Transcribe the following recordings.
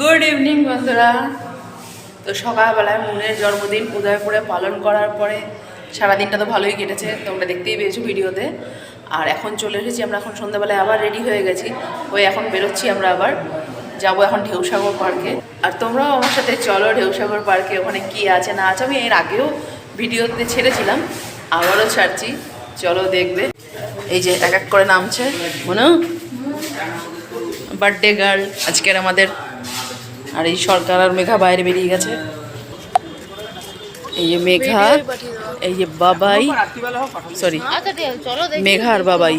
Good evening বন্ধুরা। তো সকালবেলায় মুনের জন্মদিন উদয়পুরে পালন করার পরে সারাদিনটা তো ভালোই কেটেছে, তোমরা দেখতেই পেয়েছ ভিডিওতে। আর এখন চলে এসেছি আমরা, এখন সন্ধ্যাবেলায় আবার রেডি হয়ে গেছি। ওই এখন বেরোচ্ছি আমরা আবার। যাব এখন ঢেউসাগর পার্কে। আর তোমরাও আমার সাথে চলো ঢেউসাগর পার্কে, ওখানে কি আছে না আছে। আমি এর আগেও ভিডিওতে ছেড়েছিলাম, আবারও ছাড়ছি। চলো দেখবে। এই যে এক এক করে নামছে। মনে? বার্থডে গার্ল আজকের আমাদের আর এই সরকার আর মেঘা বাইরে বেরিয়ে গেছে। এই যে মেঘা, এই যে বাবাই সরি মেঘা আর বাবাই।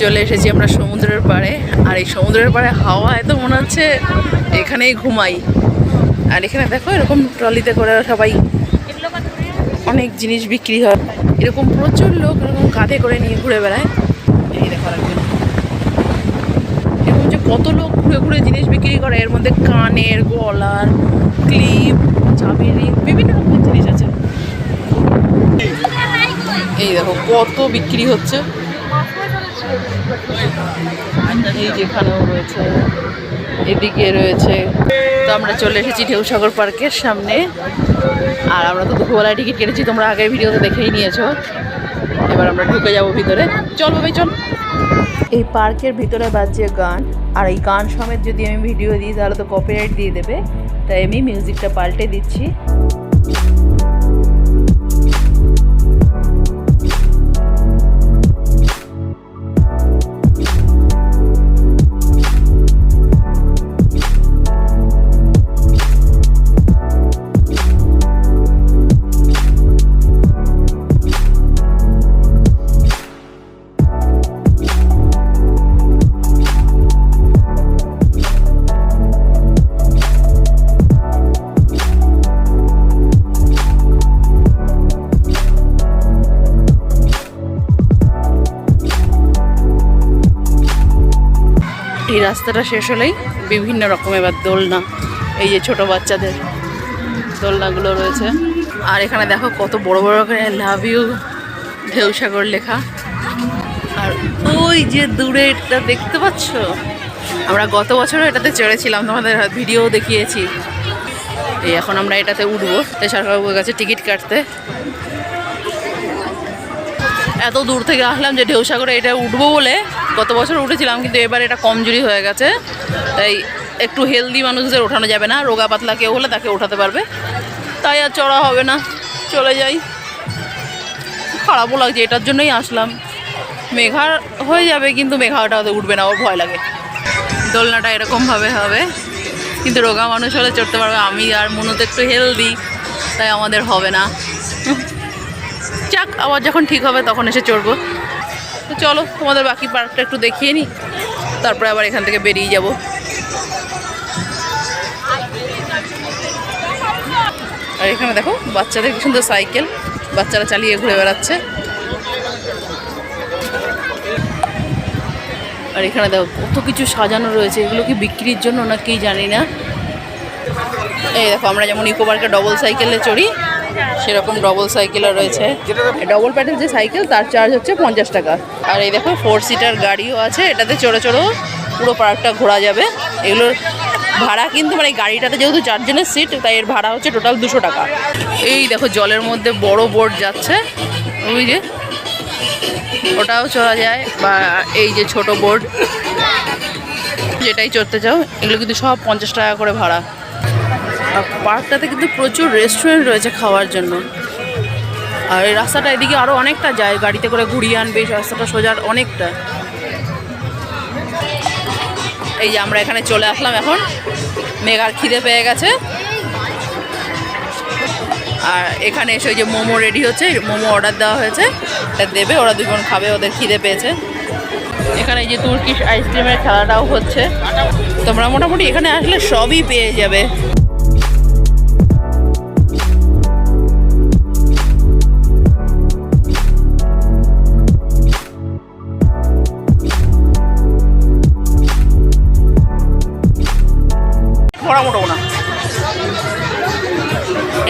চলে এসেছি আমরা সমুদ্রের পাড়ে। আর এই সমুদ্রের পাড়ে হাওয়া এত মনে হচ্ছে, এখানেই ঘুমাই। আর এখানে দেখো, এরকম ট্রলিতে করে সবাই অনেক জিনিস বিক্রি হয়। এরকম প্রচুর লোক এরকম কাঁধে করে নিয়ে ঘুরে বেড়ায়। এই দেখো কত লোক ঘুরে ঘুরে জিনিস বিক্রি করে এর মধ্যে কানের গলার ক্লিপ চাবি ring, বিভিন্ন রকমের জিনিস আছে। এই দেখো কত বিক্রি হচ্ছে। এই যেখানেও রয়েছে এদিকে রয়েছে। তো আমরা চলে এসেছি ঢেউসাগর পার্কের সামনে। আর আমরা তো দুপুরবেলায় টিকিট কেটেছি তোমরা আগের ভিডিওতে দেখেই নিয়েছো। এবার আমরা ঢুকে যাব ভিতরে। চল ভাই চল। এই পার্কের ভিতরে বাজছে গান, আর এই গান সমেত যদি আমি ভিডিও দিই, তাহলে তো কপিরাইট দিয়ে দেবে। তাই আমি মিউজিকটা পাল্টে দিচ্ছি। এই রাস্তাটা শেষ হলেই বিভিন্ন রকম এবার দোলনা, এই যে ছোট বাচ্চাদের দোলনাগুলো রয়েছে। আর এখানে দেখো কত বড় বড় করে লাভ ইউ ঢেউসাগর লেখা। আর ওই যে দূরে এটা দেখতে পাচ্ছ? আমরা গত বছরও এটাতে চড়েছিলাম, তোমাদের ভিডিও দেখিয়েছি। এই এখন আমরা এটাতে উঠবো সরকারবাবুর কাছে টিকিট কাটতে। এত দূর থেকে আসলাম যে ঢেউসাগরে এটা উঠবো বলে গত বছর উঠেছিলাম, কিন্তু এবার এটা কমজোরি হয়ে গেছে। তাই একটু হেলদি মানুষদের ওঠানো যাবে না, রোগা পাতলা কেউ হলে তাকে ওঠাতে পারবে। তাই আর চড়া হবে না, চলে যাই। খারাপও লাগছে, এটার জন্যই আসলাম। মেঘার হয়ে যাবে, কিন্তু মেঘাটাতে উঠবে না, ওর ভয় লাগে। দোলনাটা এরকমভাবে হবে, কিন্তু রোগা মানুষ হলে চড়তে পারবে। আমি আর মনে তো একটু হেলদি তাই আমাদের হবে না। যাক, আবার যখন ঠিক হবে, তখন এসে চড়বো। চলো, তোমাদের বাকি পার্কটা একটু দেখিয়ে নিই তারপরে আবার এখান থেকে বেরিয়ে যাব। আর এখানে দেখো, বাচ্চাদের কি সুন্দর সাইকেল। বাচ্চারা চালিয়ে ঘুরে বেড়াচ্ছে। আর এখানে দেখো, কত কিছু সাজানো রয়েছে। এগুলো কি বিক্রির জন্য না কি জানি না। এই দেখো, আমরা যেমন ইকো পার্কে ডবল সাইকেলে চড়ি সেরকম ডবল সাইকেলও রয়েছে। ডবল প্যাডেল যে সাইকেল তার চার্জ হচ্ছে পঞ্চাশ টাকা। আর এই দেখো ফোর সিটার গাড়িও আছে এটাতে চড়ো চড়েও পুরো পার্কটা ঘোরা যাবে। এগুলোর ভাড়া কিন্তু মানে গাড়িটাতে যেহেতু চারজনের সিট তাই এর ভাড়া হচ্ছে টোটাল দুশো টাকা। এই দেখো জলের মধ্যে বড় বোর্ড যাচ্ছে। ওই যে ওটাও চড়া যায় বা এই যে ছোট বোর্ড যেটাই চড়তে চাও এগুলো কিন্তু সব পঞ্চাশ টাকা করে ভাড়া। পার্কটাতে কিন্তু প্রচুর রেস্টুরেন্ট রয়েছে খাওয়ার জন্য। আর এই রাস্তাটা এদিকে আরও অনেকটা যায়, গাড়িতে করে ঘুরিয়ে আনবে রাস্তাটা সোজার অনেকটা। এই যে আমরা এখানে চলে আসলাম এখন, মেঘার খিদে পেয়ে গেছে। আর এখানে এসে ওই যে মোমো রেডি হচ্ছে, মোমো অর্ডার দেওয়া হয়েছে, এটা দেবে, ওরা দুজন খাবে, ওদের খিদে পেয়েছে। এখানে এই যে তুর্কিশ আইসক্রিমের খেলাটাও হচ্ছে। তোমরা মোটামুটি এখানে আসলে সবই পেয়ে যাবে।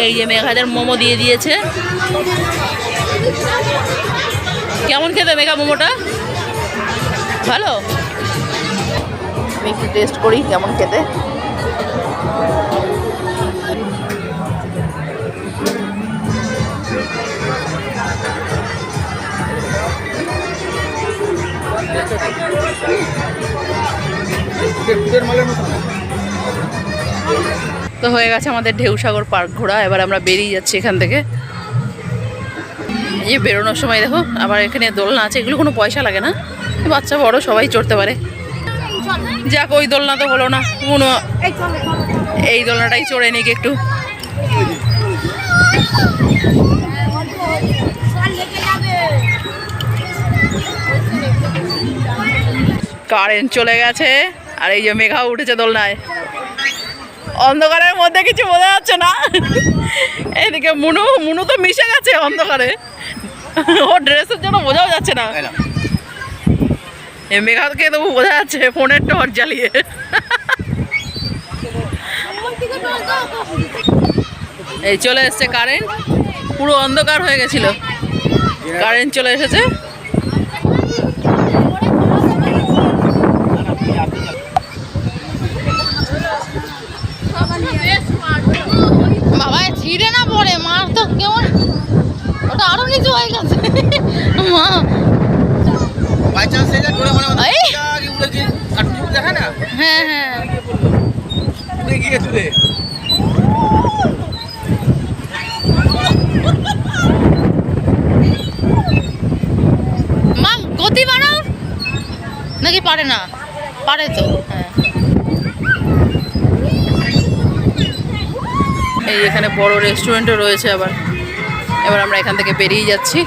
এই যে মেঘাদের মোমো দিয়ে দিয়েছে। কেমন খেতে মেঘা মোমোটা? ভালো? আমি একটু টেস্ট করি কেমন খেতে। তো হয়ে গেছে আমাদের ঢেউসাগর পার্ক ঘোরা, এবার আমরা বেরিয়ে যাচ্ছি এখান থেকে। এই বেরোনোর সময় দেখো, আবার এখানে দোলনা আছে, এগুলো কোনো পয়সা লাগে না। বাচ্চা, বড়, সবাই চড়তে পারে। যাক, ওই দোলনা তো হলো না কোনো এই দোলনাটাই চড়ে নিক একটু। কারেন্ট চলে গেছে, আর এই যে মেঘা উঠেছে দোলনায়। অন্ধকারের মধ্যে কিছু বোঝা যাচ্ছে না। এদিকে মুনু মুনু তো মিশে গেছে অন্ধকারে। ওর ড্রেসের জন্য বোঝাও যাচ্ছে না। মেঘাকে তবু বোঝা যাচ্ছে ফোনের টর্চ জ্বালিয়ে। এই চলে এসছে কারেন্ট পুরো অন্ধকার হয়ে গেছিল। কারেন্ট চলে এসেছে বাবা ছিঁড়ে না পড়ে মার তো কেমন ওটা আরও নিচু হয়ে গেছে। মা। বাই চান্স এটা করে মানে এই। আগে উড়ে গিয়ে কাটুন দেখা না? হ্যাঁ হ্যাঁ। উড়ে গিয়ে তুলে মা গতি বাড়াও। নাকি পারে না? পারে তো হ্যাঁ। এই এখানে বড় রেস্টুরেন্টও রয়েছে আবার। এবার আমরা এখান থেকে বেরিয়ে যাচ্ছি।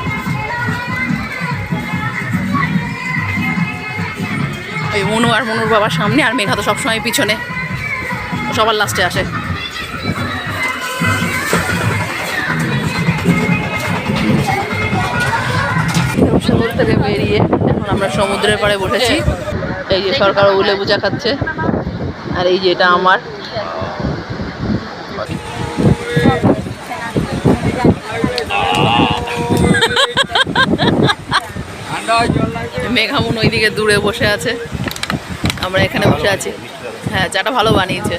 এই মনু আর মনুর বাবার সামনে, আর মেঘা তো সবসময় পিছনে। সবার লাস্টে আসে। সমুদ্র থেকে বেরিয়ে এখন আমরা সমুদ্রের পাড়ে বসেছি। এই যে সরকার উলে বুঝা খাচ্ছে। আর এই যে এটা আমার। মেঘামুন ওইদিকে দূরে বসে আছে আমরা এখানে বসে আছি হ্যাঁ চাটা ভালো বানিয়েছে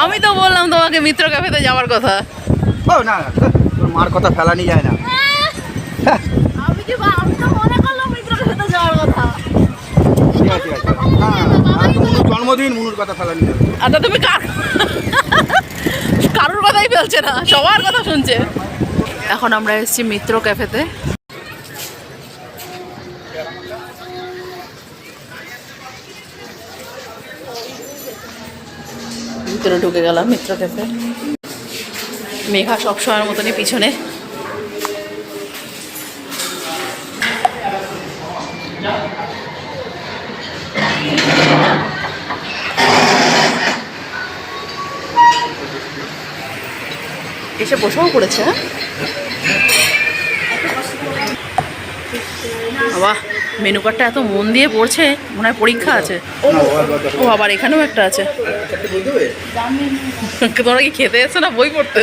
আমি তো বললাম তোমাকে মিত্র ক্যাফেতে যাওয়ার কথা ও না তোর মার কথা ফেলানি যায় না আমি কি আমি তো মনে করলাম মেট্রো কাফেতে যাওয়ার কথা হ্যাঁ জন্মদিন মুনুর কথা ফেলানি আচ্ছা তুমি কার কারোর না, সবার কথা শুনছে। এখন আমরা এসেছি মিত্র ক্যাফেতে। ভিতরে ঢুকে গেলাম মিত্র ক্যাফে। মেঘা সবসময়ের মতনই পিছনে। এসে বসেও হ্যাঁ? বাবা মেনু কার্ডটা এত মন দিয়ে পড়ছে, মনে হয় পরীক্ষা আছে। ও আবার এখানেও একটা আছে। তোমরা কি খেতে এসছো না বই পড়তে?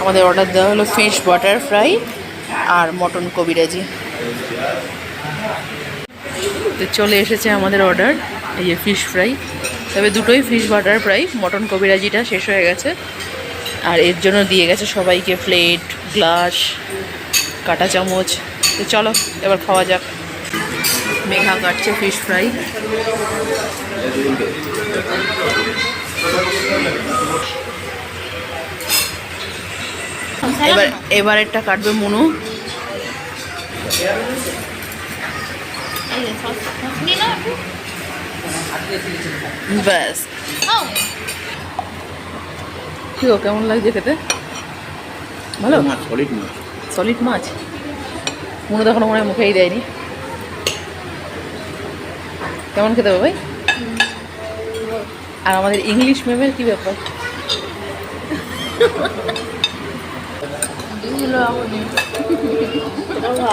আমাদের অর্ডার দেওয়া হলো ফিশ বাটার ফ্রাই আর মটন কবিরাজি। তো চলে এসেছে আমাদের অর্ডার এই যে ফিশ ফ্রাই তবে দুটোই ফিশ বাটার ফ্রাই মটন কবিরাজিটা শেষ হয়ে গেছে। আর এর জন্য দিয়ে গেছে সবাইকে প্লেট গ্লাস কাটা চামচ। তো চলো, এবার খাওয়া যাক। মেঘা কাটছে ফিশ ফ্রাই এবার এবারেরটা কাটবে মনু যে সস সস নিয়ে নাও একটু। ব্যাস। কি গো কেমন লাগছে খেতে? ভালো? মাছ সলিড মাছ। সলিড মাছ? মনে তো এখনও মনে হয় মুখেই দেয়নি। কেমন খেতে হবে ভাই? আর আমাদের ইংলিশ ম্যামের কি ব্যাপার?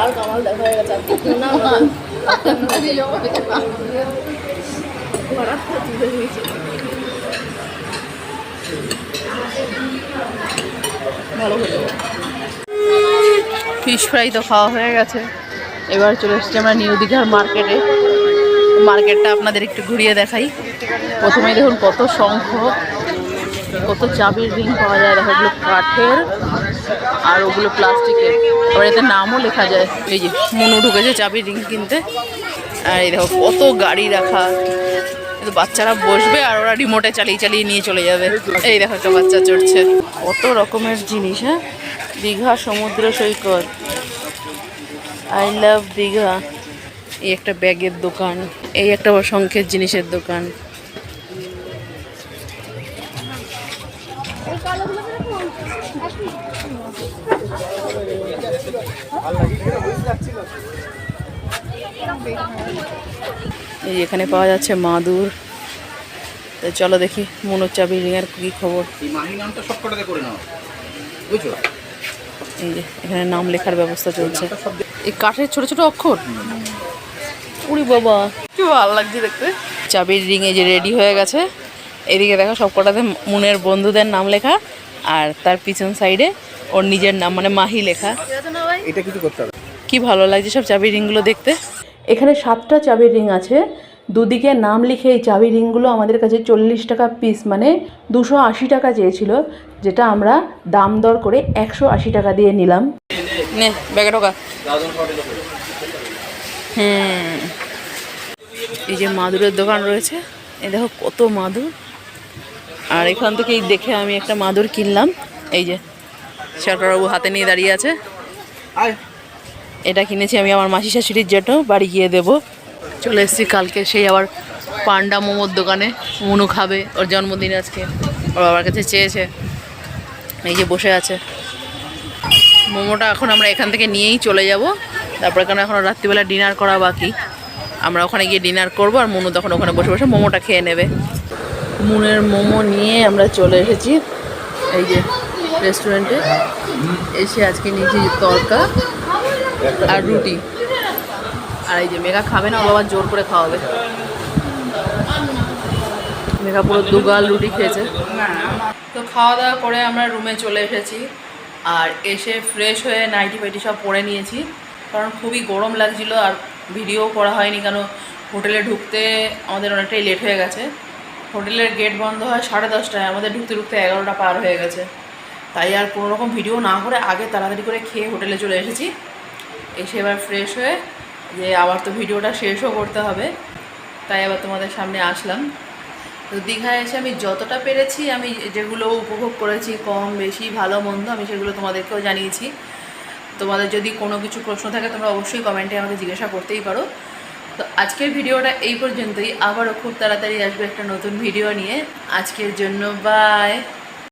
আর কামাল দেখা হয়ে গেছে। ফিশ ফ্রাই তো খাওয়া হয়ে গেছে। এবার চলে এসেছি আমরা নিউ দীঘার মার্কেটে মার্কেটটা আপনাদের একটু ঘুরিয়ে দেখাই। প্রথমে দেখুন কত শঙ্খ, কত চাবির রিং পাওয়া যায়। দেখো ওগুলো কাঠের আর ওগুলো প্লাস্টিকের। আবার এতে নামও লেখা যায়। এই যে, মনু ঢুকেছে চাবির রিং কিনতে। আর এই দেখো, কত গাড়ি রাখা। কিন্তু বাচ্চারা বসবে আর ওরা রিমোটে চালিয়ে চালিয়ে নিয়ে চলে যাবে। এই দেখো একটা বাচ্চা চড়ছে। কত রকমের জিনিস হ্যাঁ? দীঘা সমুদ্র সৈকত। I love Digha. এই একটা ব্যাগের দোকান, এই একটা শঙ্খের জিনিসের দোকান। এই এখানে পাওয়া যাচ্ছে মাদুর। তো চলো দেখি মনোর চাবি রিঙের কি খবর। এই মাহি নামটা সব কটাতে করে নাও। বুঝছ? এই যে এখানে নাম লেখার ব্যবস্থা চলছে। এই কাঠের ছোট ছোট অক্ষর? উড়ি বাবা। কি ভালো লাগছে দেখতে। চাবির রিং এই যে রেডি হয়ে গেছে। এদিকে দেখো সব কটাতে মনের বন্ধুদের নাম লেখা আর তার পিছন সাইডে ওর নিজের নাম মানে মাহি লেখা। এটা কিছু করতে হবে। কি ভালো লাগছে সব চাবির রিংগুলো দেখতে। এখানে সাতটা চাবির রিং আছে। দুদিকে নাম লিখে এই চাবি রিংগুলো আমাদের কাছে চল্লিশ টাকা পিস মানে দুশো আশি টাকা চেয়েছিল যেটা আমরা দাম দর করে একশো আশি টাকা দিয়ে নিলাম। নে ব্যাগে ঢোকা। হুম। এই যে মাদুরের দোকান রয়েছে এই দেখো কত মাদুর। আর এখান থেকেই দেখে আমি একটা মাদুর কিনলাম। এই যে সরকারবাবু হাতে নিয়ে দাঁড়িয়ে আছে। আয়। এটা কিনেছি আমি আমার মাসি শাশুড়ির জন্য, বাড়ি গিয়ে দেবো। চলে এসেছি কালকে, সেই আবার পান্ডা মোমোর দোকানে, মনু খাবে, ওর জন্মদিন আজকে। ওর বাবার কাছে চেয়েছে, এই যে বসে আছে। মোমোটা এখন আমরা এখান থেকে নিয়েই চলে যাব। তারপরে কেন এখন রাত্রিবেলা ডিনার করা বাকি। আমরা ওখানে গিয়ে ডিনার করব, আর মনু তখন ওখানে বসে বসে মোমোটা খেয়ে নেবে। মুনের মোমো নিয়ে আমরা চলে এসেছি, এই যে রেস্টুরেন্টে এসে আজকে নিয়েছি তরকা। আর রুটি। আর এই যে মেঘা খাবে না বাবা জোর করে খাওয়াবে। মেঘা পুরো দুগাল রুটি খেয়েছে। তো খাওয়া দাওয়া করে আমরা রুমে চলে এসেছি। আর এসে ফ্রেশ হয়ে নাইটি ফাইটি সব পরে নিয়েছি। কারণ খুবই গরম লাগছিল আর ভিডিও করা হয়নি কেন হোটেলে ঢুকতে আমাদের অনেকটাই লেট হয়ে গেছে। হোটেলের গেট বন্ধ হয় সাড়ে দশটায়, আমাদের ঢুকতে ঢুকতে এগারোটা পার হয়ে গেছে। তাই আর কোনো রকম ভিডিও না করে আগে তাড়াতাড়ি করে খেয়ে হোটেলে চলে এসেছি। এসে এবার ফ্রেশ হয়ে যে আবার তো ভিডিওটা শেষও করতে হবে, তাই আবার তোমাদের সামনে আসলাম। তো দীঘায় এসে আমি যতটা পেরেছি, আমি যেগুলো উপভোগ করেছি, কম, বেশি, ভালো, মন্দ, আমি সেগুলো তোমাদেরকেও জানিয়েছি। তোমাদের যদি কোনো কিছু প্রশ্ন থাকে, তোমরা অবশ্যই কমেন্টে আমাকে জিজ্ঞাসা করতেই পারো। তো আজকের ভিডিওটা এই পর্যন্তই। আবারও খুব তাড়াতাড়ি আসবে একটা নতুন ভিডিও নিয়ে। আজকের জন্য বাই